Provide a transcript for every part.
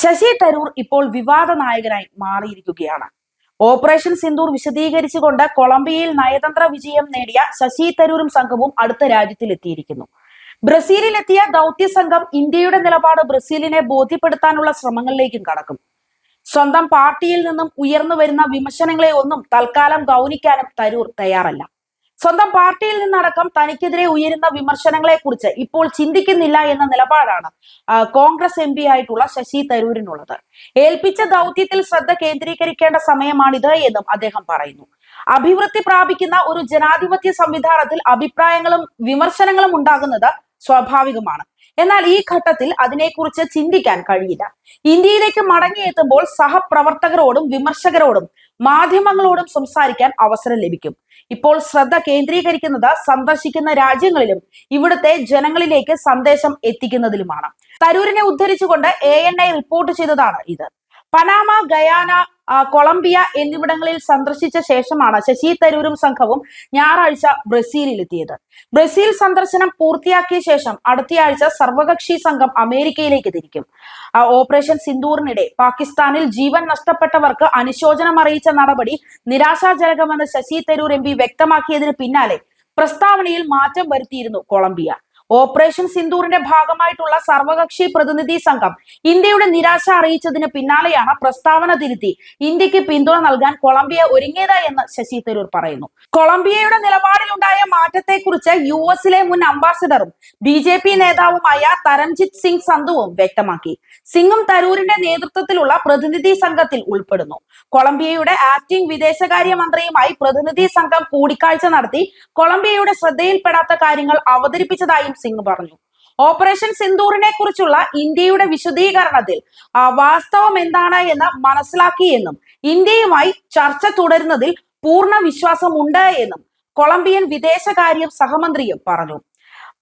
ശശി തരൂർ ഇപ്പോൾ വിവാദ നായകനായി മാറിയിരിക്കുകയാണ്. ഓപ്പറേഷൻ സിന്ദൂർ വിശദീകരിച്ചുകൊണ്ട് കൊളംബിയയിൽ നയതന്ത്ര വിജയം നേടിയ ശശി തരൂരും സംഘവും അടുത്ത രാജ്യത്തിലെത്തിയിരിക്കുന്നു. ബ്രസീലിലെത്തിയ ദൗത്യ സംഘം ഇന്ത്യയുടെ നിലപാട് ബ്രസീലിനെ ബോധ്യപ്പെടുത്താനുള്ള ശ്രമങ്ങളിലേക്കും കടക്കും. സ്വന്തം പാർട്ടിയിൽ നിന്നും ഉയർന്നു വരുന്ന വിമർശനങ്ങളെ ഒന്നും തൽക്കാലം ഗൗനിക്കാനും തരൂർ തയ്യാറല്ല. സ്വന്തം പാർട്ടിയിൽ നിന്നടക്കം തനിക്കെതിരെ ഉയരുന്ന വിമർശനങ്ങളെ കുറിച്ച് ഇപ്പോൾ ചിന്തിക്കുന്നില്ല എന്ന നിലപാടാണ് കോൺഗ്രസ് എം പി ആയിട്ടുള്ള ശശി തരൂരിനുള്ളത്. ഏൽപ്പിച്ച ദൗത്യത്തിൽ ശ്രദ്ധ കേന്ദ്രീകരിക്കേണ്ട സമയമാണിത് എന്നും അദ്ദേഹം പറയുന്നു. അഭിവൃദ്ധി പ്രാപിക്കുന്ന ഒരു ജനാധിപത്യ സംവിധാനത്തിൽ അഭിപ്രായങ്ങളും വിമർശനങ്ങളും ഉണ്ടാകുന്നത് സ്വാഭാവികമാണ്. എന്നാൽ ഈ ഘട്ടത്തിൽ അതിനെക്കുറിച്ച് ചിന്തിക്കാൻ കഴിയില്ല. ഇന്ത്യയിലേക്ക് മടങ്ങിയെത്തുമ്പോൾ സഹപ്രവർത്തകരോടും വിമർശകരോടും മാധ്യമങ്ങളോടും സംസാരിക്കാൻ അവസരം ലഭിക്കും. ഇപ്പോൾ ശ്രദ്ധ കേന്ദ്രീകരിക്കുന്നത് സന്ദർശിക്കുന്ന രാജ്യങ്ങളിലും ഇവിടുത്തെ ജനങ്ങളിലേക്ക് സന്ദേശം എത്തിക്കുന്നതിലുമാണ്. തരൂരിനെ ഉദ്ധരിച്ചുകൊണ്ട് എ എൻ ഐ റിപ്പോർട്ട് ചെയ്തതാണ് ഇത്. പനാമ ഗയാന കൊളംബിയ എന്നിവിടങ്ങളിൽ സന്ദർശിച്ച ശേഷമാണ് ശശി തരൂരും സംഘവും ഞായറാഴ്ച ബ്രസീലിലെത്തിയത്. ബ്രസീൽ സന്ദർശനം പൂർത്തിയാക്കിയ ശേഷം അടുത്തയാഴ്ച സർവകക്ഷി സംഘം അമേരിക്കയിലേക്ക് തിരിക്കും. ഓപ്പറേഷൻ സിന്ദൂറിനിടെ പാകിസ്ഥാനിൽ ജീവൻ നഷ്ടപ്പെട്ടവർക്ക് അനുശോചനം അറിയിച്ച നടപടി നിരാശാജനകമെന്ന് ശശി തരൂർ എം വ്യക്തമാക്കിയതിന് പിന്നാലെ പ്രസ്താവനയിൽ മാറ്റം വരുത്തിയിരുന്നു കൊളംബിയ. ഓപ്പറേഷൻ സിന്ദൂറിന്റെ ഭാഗമായിട്ടുള്ള സർവകക്ഷി പ്രതിനിധി സംഘം ഇന്ത്യയുടെ നിരാശ അറിയിച്ചതിന് പിന്നാലെയാണ് പ്രസ്താവന തിരുത്തി ഇന്ത്യയ്ക്ക് പിന്തുണ നൽകാൻ കൊളംബിയ ഒരുങ്ങിയത് എന്ന് ശശി തരൂർ പറയുന്നു. കൊളംബിയയുടെ നിലപാടിലുണ്ടായ മാറ്റത്തെക്കുറിച്ച് യു എസിലെ മുൻ അംബാസിഡറും ബി ജെ പി നേതാവുമായ തരംജിത് സിംഗ് സന്ധുവും വ്യക്തമാക്കി. സിംഗും തരൂരിന്റെ നേതൃത്വത്തിലുള്ള പ്രതിനിധി സംഘത്തിൽ ഉൾപ്പെടുന്നു. കൊളംബിയയുടെ ആക്ടിംഗ് വിദേശകാര്യ മന്ത്രിയുമായി പ്രതിനിധി സംഘം കൂടിക്കാഴ്ച നടത്തി കൊളംബിയയുടെ ശ്രദ്ധയിൽപ്പെടാത്ത കാര്യങ്ങൾ അവതരിപ്പിച്ചതായും സിംഗ് പറഞ്ഞു. ഓപ്പറേഷൻ സിന്ദൂറിനെ കുറിച്ചുള്ള ഇന്ത്യയുടെ വിശദീകരണത്തിൽ വാസ്തവം എന്താണ് എന്ന് മനസ്സിലാക്കിയെന്നും ഇന്ത്യയുമായി ചർച്ച തുടരുന്നതിൽ പൂർണ വിശ്വാസമുണ്ട് എന്നും കൊളംബിയൻ വിദേശകാര്യ സഹമന്ത്രിയും പറഞ്ഞു.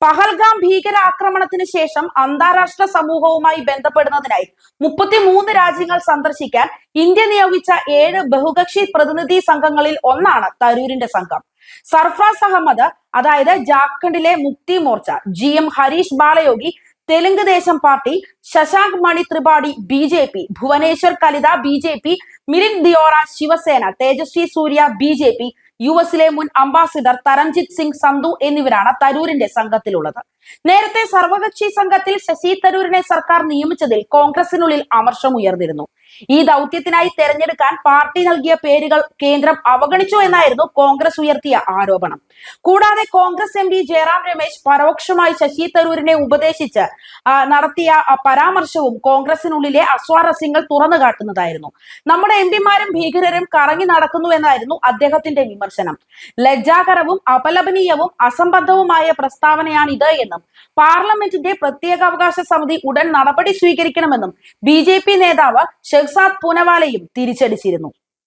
പഹൽഗാം ഭീകരാക്രമണത്തിന് ശേഷം അന്താരാഷ്ട്ര സമൂഹവുമായി ബന്ധപ്പെടുന്നതിനായി മുപ്പത്തിമൂന്ന് രാജ്യങ്ങൾ സന്ദർശിക്കാൻ ഇന്ത്യ നിയോഗിച്ച ഏഴ് ബഹുകക്ഷി പ്രതിനിധി സംഘങ്ങളിൽ ഒന്നാണ് തരൂരിന്റെ സംഘം. സർഫറാസ് അഹമ്മദ് അതായത് ജാർഖണ്ഡിലെ Mukti Morcha G M Harish Balayogi Telugu Desam party Shashank Mani Tripathi B J P Bhubaneswar Kalita B J P Milind Deora Shiv Sena Tejasvi Surya B J P U എസിലെ മുൻ അംബാസിഡർ തരംജിത് സിംഗ് സന്ധു എന്നിവരാണ് തരൂരിന്റെ സംഘത്തിലുള്ളത്. നേരത്തെ സർവകക്ഷി സംഘത്തിൽ ശശി തരൂരിനെ സർക്കാർ നിയമിച്ചതിൽ കോൺഗ്രസിനുള്ളിൽ അമർഷം ഉയർന്നിരുന്നു. ഈ ദൗത്യത്തിനായി തെരഞ്ഞെടുക്കാൻ പാർട്ടി നൽകിയ പേരുകൾ കേന്ദ്രം അവഗണിച്ചു എന്നായിരുന്നു കോൺഗ്രസ് ഉയർത്തിയ ആരോപണം. കൂടാതെ കോൺഗ്രസ് എം പി ജയറാം രമേശ് പരോക്ഷമായി ശശി തരൂരിനെ ഉപദേശിച്ച് നടത്തിയ പരാമർശവും കോൺഗ്രസിനുള്ളിലെ അസ്വാരസ്യങ്ങൾ തുറന്നു കാട്ടുന്നതായിരുന്നു. നമ്മുടെ എം പിമാരും ഭീകരരും കറങ്ങി നടക്കുന്നു എന്നായിരുന്നു അദ്ദേഹത്തിന്റെ വിമർശനം. ലജ്ജാകരവും അപലപനീയവും അസംബന്ധവുമായ പ്രസ്താവനയാണിത് ഇത് എന്നും പാർലമെന്റിന്റെ പ്രത്യേകാവകാശ സമിതി ഉടൻ നടപടി സ്വീകരിക്കണമെന്നും ബി നേതാവ് ഷെഹ്സാദ് പൂനവാലയും തിരിച്ചടിച്ചിരുന്നു.